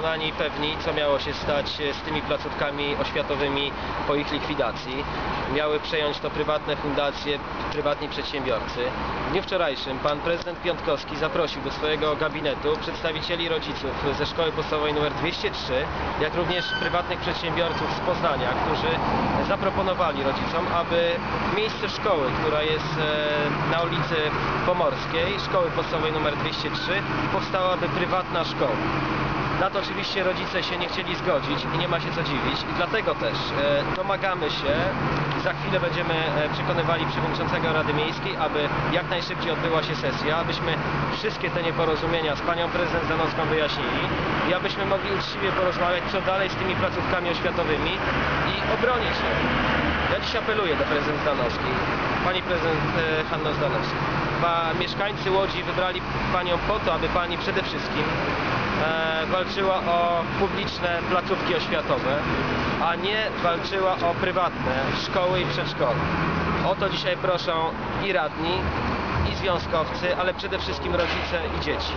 przekonani i pewni, co miało się stać e, z tymi placówkami oświatowymi po ich likwidacji. Miały przejąć to prywatne fundacje, prywatni przedsiębiorcy. W dniu wczorajszym pan prezydent Piątkowski zaprosił do swojego gabinetu przedstawicieli rodziców ze szkoły podstawowej nr 203, jak również prywatnych przedsiębiorców z Poznania, którzy zaproponowali rodzicom, aby w miejsce szkoły, która jest e, na ulicy Pomorskiej, szkoły podstawowej nr 203, powstałaby prywatna szkoła. Na to oczywiście rodzice się nie chcieli zgodzić i nie ma się co dziwić i dlatego też e, domagamy się za chwilę będziemy e, przekonywali przewodniczącego Rady Miejskiej, aby jak najszybciej odbyła się sesja, abyśmy wszystkie te nieporozumienia z panią prezydent Zanowską wyjaśnili i abyśmy mogli uczciwie porozmawiać co dalej z tymi placówkami oświatowymi i obronić je. Ja dziś apeluję do prezydent Zdanowskiej, pani prezydent e, Hanno Zdanowska. Ba, mieszkańcy Łodzi wybrali panią po to, aby pani przede wszystkim e, walczyła o publiczne placówki oświatowe, a nie walczyła o prywatne szkoły i przedszkola. O to dzisiaj proszą i radni, i związkowcy, ale przede wszystkim rodzice i dzieci.